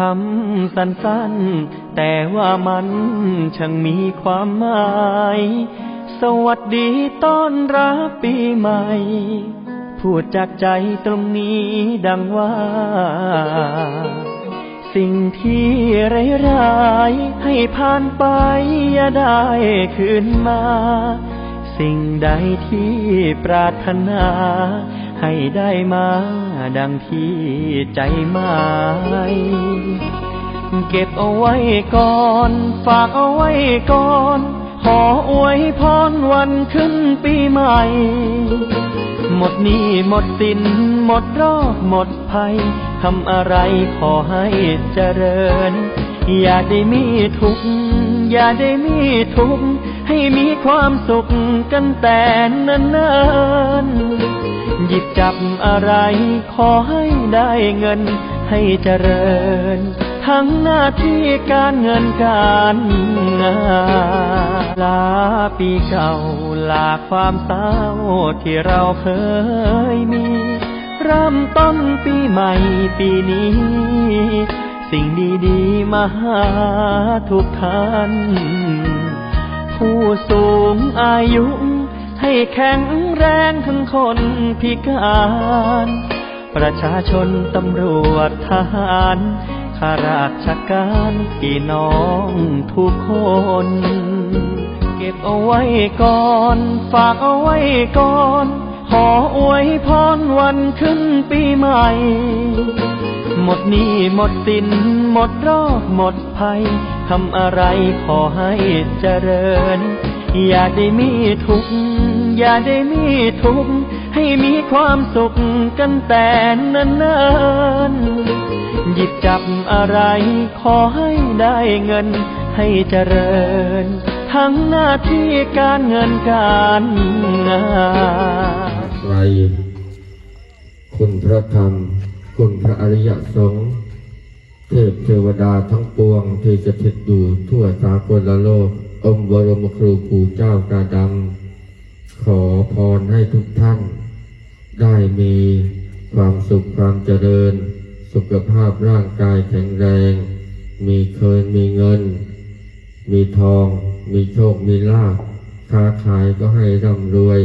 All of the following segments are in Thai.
คำสั้นๆ แต่ว่ามันช่างมีความหมาย สวัสดีต้อนรับปีใหม่ พูดจากใจตรงนี้ดังว่า สิ่งที่ร้ายๆให้ผ่านไปอย่าได้คืนมา สิ่งใดที่ปรารถนาให้ได้มา ดังที่ใจหมายเก็บเอาไว้ก่อน ฝากเอาไว้ก่อน ขออวยพรวันขึ้นปีใหม่ หมดหนี้หมดสินหมดโรคหมดภัยทำอะไรขอให้เจริญ อย่าได้มีทุกข์อย่าได้มีทุกข์ให้มีความสุขกันแต่เนิ่น หยิบจับอะไร ขอให้ได้เงินให้เจริญ ทั้งหน้าที่การเงินการงานลาปีเก่าลาความเศร้าที่เราเคยมีเริ่มต้นปีใหม่ปีนี้ สิ่งดีๆมาหาทุกท่าน ผู้สูงอายุ ให้แข็งแรงทั้งคนพิการ ประชาชนตำรวจทหารข้าราชการพี่น้องทุกคน เก็บเอาไว้ก่อน ฝากเอาไว้ก่อน ขออวยพรวันขึ้นปีใหม่ หมดหนี้หมดสินหมดโรคหมดภัยทำอะไรขอให้เจริญ อย่าได้มีทุกข์ อย่าได้มีทุกข์ให้มีความสุขกันแต่นิ่นๆหยิบจับอะไรขอให้ได้เงินให้เจริญ ทั้งหน้าที่การเงินการงานไตรคุณพระธรรม คุณพระอริยสงฆ์เทพเทวดาทั้งปวงที่สถิตอยู่ทั่วสากลโลก องค์บรมครูปู่เจ้ากาดำ ขอพรให้ทุกท่าน ได้มีความสุขความเจริญ สุขภาพร่างกายแข็งแรง มีเคยมีเงิน มีทอง มีโชค มีลาภค้าขายก็ให้ร่ำรวย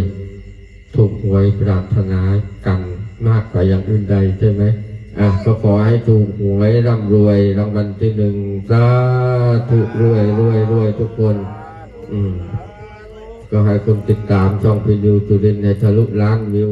ถูกหวยปรารถนากันมากกว่าอย่างอื่นใดใช่ไหมอะก็ขอให้ถูกหวยร่ำรวยรางวัลที่หนึ่งสาธุรวยรวยรวยทุกคน อืม ก็ให้คนติดตามช่องพินิวจุรินในทะลุล้านวิว